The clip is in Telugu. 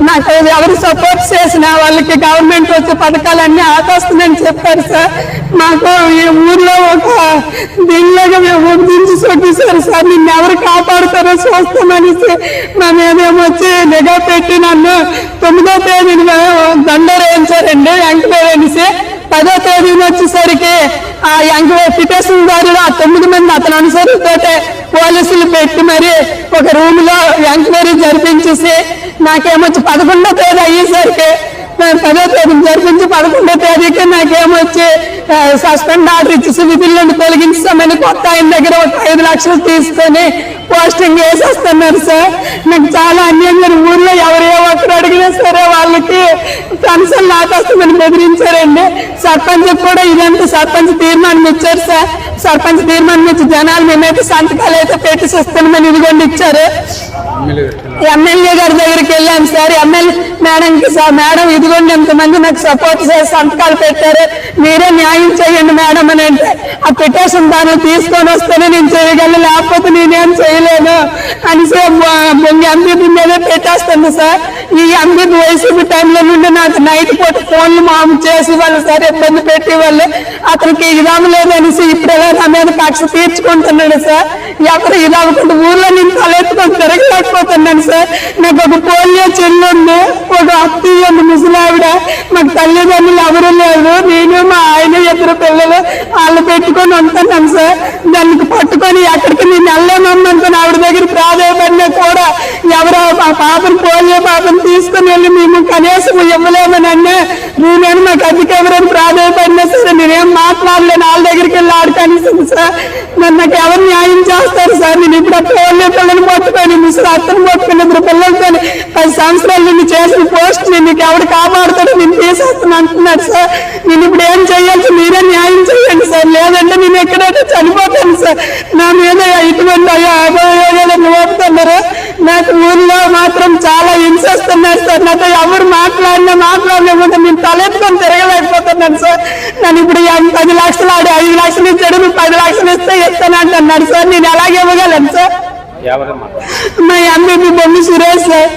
నాకు ఎవరు సపోర్ట్ చేసిన వాళ్ళకి గవర్నమెంట్ వచ్చే పథకాలన్నీ ఆపేస్తుందని చెప్పారు సార్. మాకు ఈ ఊర్లో ఒక దీనిలాగా మేము దించి చూపిస్తారు సార్. నిన్ను ఎవరు కాపాడుతారో చూస్తామనేసి మా మీదేమో వచ్చి నిఘా పెట్టి నన్ను తొమ్మిదో తేదీన దండరేయించారండి వెంకటేశ్వర పదో తేదీన వచ్చేసరికి ఆ యంగ్ పిటిషన్ దారిలో ఆ తొమ్మిది మంది అతను అనుసరితోటే పోలీసులు పెట్టి మరి ఒక రూమ్లో ఎంక్వైరీ జరిపించేసి నాకేమొచ్చి పదకొండో తేదీ అయ్యేసరికి పదో తేదీ జరిపించి పదకొండో తేదీకి నాకేమొచ్చి సస్పెండ్ ఆర్డర్ ఇచ్చేసి విధులను తొలగించామని కొత్త ఆయన దగ్గర ఒక ఐదు లక్షలు తీసుకొని పోస్టింగ్ వేసేస్తున్నారు సార్. నాకు చాలా అన్యంగా ఊర్లో ఎవరు ఏ ఒక్కరు అడిగినా సరే వాళ్ళకి కనీసం నాకొస్తామని బెదిరించారండి. సర్పంచ్ కూడా ఇదంతా సర్పంచ్ తీర్మానం ఇచ్చారు సార్. సర్పంచ్ తీర్మానం ఇచ్చి జనాలు మేమైతే సంతకాలు అయితే పెట్టి ఇస్తామని ఇదిగోండి ఇచ్చారు. ఎమ్మెల్యే గారి దగ్గరికి వెళ్ళాను సార్. ఎమ్మెల్యే మేడంకి సార్ మేడం ఇదిగోండి ఎంతమంది నాకు సపోర్ట్ చేసి సంతకాలు పెట్టారు. మీరే న్యాయం చేయండి మేడం అని అంటే ఆ పిటిషన్ దాన్ని తీసుకొని వస్తేనే నేను చేయగలను లేకపోతే నేనేం చేయలేను అని సార్ ఎంపీ మీదే పెట్టేస్తుంది సార్. ఈ ఎంపీ వైసీపీ టైంలో నుండి నాకు నైట్ పూట ఫోన్లు మాము చేసి వాళ్ళు సార్ ఇబ్బంది పెట్టి వాళ్ళు అతనికి ఇదాము లేదనేసి ఇప్పుడేలా నా మీద కక్ష తీర్చుకుంటున్నాడు సార్? ఎవరు ఇదనుకుంటే ఊర్లో నేను తలెత్తుకొని తిరగలేకపోతున్నాను సార్. నాకు ఒక పోలియో చెల్లుండు ఒక అత్తయ్య ముసలావిడ మాకు తల్లిదండ్రులు ఎవరు లేరు. నేను మా ఆయన ఇద్దరు పిల్లలు వాళ్ళు పెట్టుకొని ఉంటున్నాను సార్. దానికి పట్టుకొని ఎక్కడికి నేను వెళ్ళలేమనుకుని కూడా ఎవరో మా పాపను పోలియో పాపను తీసుకుని వెళ్ళి మేము కనీసం ఇవ్వలేమని అన్నా. నేనేమి నాకు అధిక ఎవరైనా ప్రాధాన్యపడినా సరే నేనేం మాట్లాడలేను. వాళ్ళ దగ్గరికి వెళ్ళి ఆడు సార్ మరి నాకు ఎవరు న్యాయం చేస్తారు సార్? నేను ఇప్పుడు ఆ పోలియో పిల్లలు పట్టుకొని ముసలి అత్తను పట్టుకొని ఇద్దరు పిల్లలతో పది సంవత్సరాలు నిన్ను చేసిన పోస్ట్ నేను నీకు ఎవరు కాపాడుతాడో నేను తీసేస్తాను అంటున్నాడు సార్. నేను ఇప్పుడు ఏం చేయాల్సి మీరే న్యాయం చేయండి సార్. లేదంటే నేను ఎక్కడైతే చనిపోతాను సార్. నా మీద ఇటువంటి అయ్యో నాకు ఊర్లో మాత్రం చాలా హింసిస్తున్నారు సార్. నాతో ఎవరు మాట్లాడినా మాట్లాడలేకపోతే నేను తలెత్తుకొని తిరగలేకపోతున్నాను సార్. నన్ను ఇప్పుడు పది లక్షలు ఆడి ఐదు లక్షలు ఇచ్చాడు నువ్వు పది లక్షలు ఇస్తే ఇస్తాను అంటున్నాడు సార్. నేను ఎలాగ ఇవ్వగలను సార్? మా ఎంబీబీ బొమ్మ సురేష్ సార్.